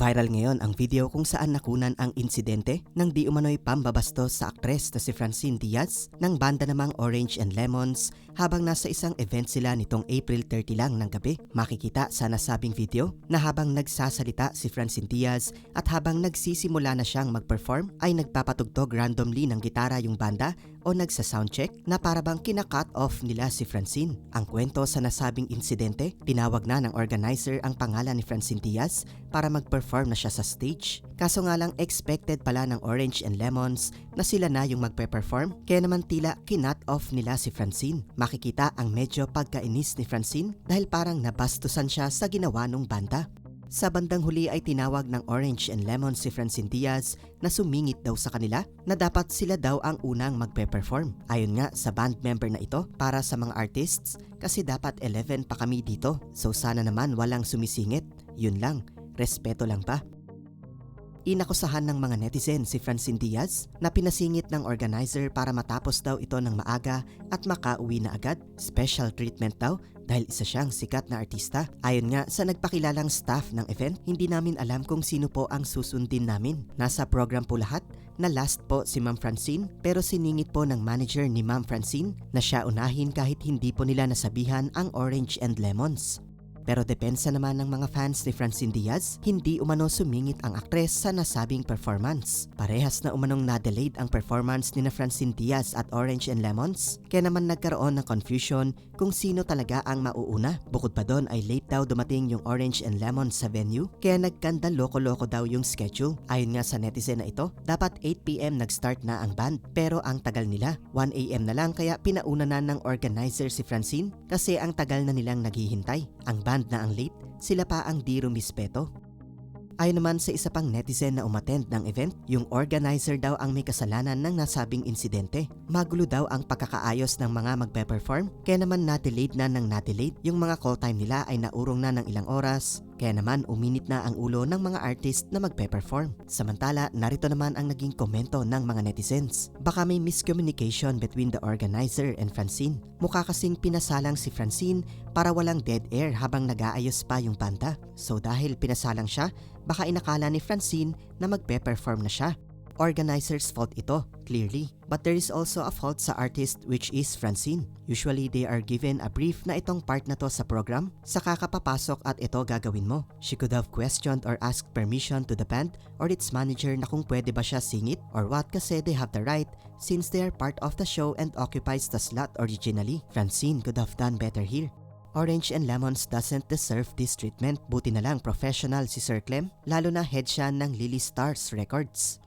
Viral ngayon ang video kung saan nakunan ang insidente ng di umano'y pambabastos sa aktres na si Francine Diaz ng banda namang Orange and Lemons habang nasa isang event sila nitong April 30 lang ng gabi. Makikita sa nasabing video na habang nagsasalita si Francine Diaz at habang nagsisimula na siyang mag-perform ay nagpapatugtog randomly ng gitara yung banda o nagsa-soundcheck na para bang kina-cut off nila si Francine. Ang kwento sa nasabing insidente, tinawag na ng organizer ang pangalan ni Francine Diaz para mag-perform na siya sa stage. Kaso nga lang expected pala ng Orange and Lemons na sila na yung magpe-perform kaya naman tila kinat off nila si Francine. Makikita ang medyo pagkainis ni Francine dahil parang nabastusan siya sa ginawa ng banda. Sa bandang huli ay tinawag ng Orange and Lemon si Francine Diaz na sumingit daw sa kanila na dapat sila daw ang unang magpe-perform. Ayon nga sa band member na ito para sa mga artists kasi dapat 11 pa kami dito. So sana naman walang sumisingit. Yun lang, respeto lang pa. Inakusahan ng mga netizen si Francine Diaz na pinasingit ng organizer para matapos daw ito ng maaga at makauwi na agad. Special treatment daw dahil isa siyang sikat na artista. Ayon nga sa nagpakilalang staff ng event, hindi namin alam kung sino po ang susundin namin. Nasa program po lahat na last po si Ma'am Francine pero siningit po ng manager ni Ma'am Francine na siya unahin kahit hindi po nila nasabihan ang Orange and Lemons. Pero depensa naman ng mga fans ni Francine Diaz, hindi umano sumingit ang aktres sa nasabing performance. Parehas na umanong na-delayed ang performance ni na Francine Diaz at Orange and Lemons, kaya naman nagkaroon ng confusion kung sino talaga ang mauuna. Bukod pa doon ay late daw dumating yung Orange and Lemons sa venue, kaya nagkanda loko-loko daw yung schedule. Ayon nga sa netizen na ito, dapat 8pm nag-start na ang band, pero ang tagal nila, 1am na lang kaya pinauna na ng organizer si Francine kasi ang tagal na nilang naghihintay. Ang band na ang late, sila pa ang di rumispeto. Ayon naman sa isa pang netizen na umattend ng event, yung organizer daw ang may kasalanan ng nasabing insidente. Magulo daw ang pagkakaayos ng mga magpe-perform, kaya naman na-delayed na ng na-delayed. Yung mga call time nila ay naurong na ng ilang oras, kaya naman uminit na ang ulo ng mga artist na magpe-perform. Samantala, narito naman ang naging komento ng mga netizens. Baka may miscommunication between the organizer and Francine. Mukha kasing pinasalang si Francine para walang dead air habang nag-aayos pa yung banda. So dahil pinasalang siya, baka inakala ni Francine na magpe-perform na siya. Organizer's fault ito, clearly. But there is also a fault sa artist which is Francine. Usually they are given a brief na itong part na to sa program, saka ka papasok at ito gagawin mo. She could have questioned or asked permission to the band or its manager na kung pwede ba siya singit or what kasi they have the right since they are part of the show and occupies the slot originally. Francine could have done better here. Orange and Lemons doesn't deserve this treatment. Buti na lang professional si Sir Clem, lalo na head siya ng Lily Stars Records.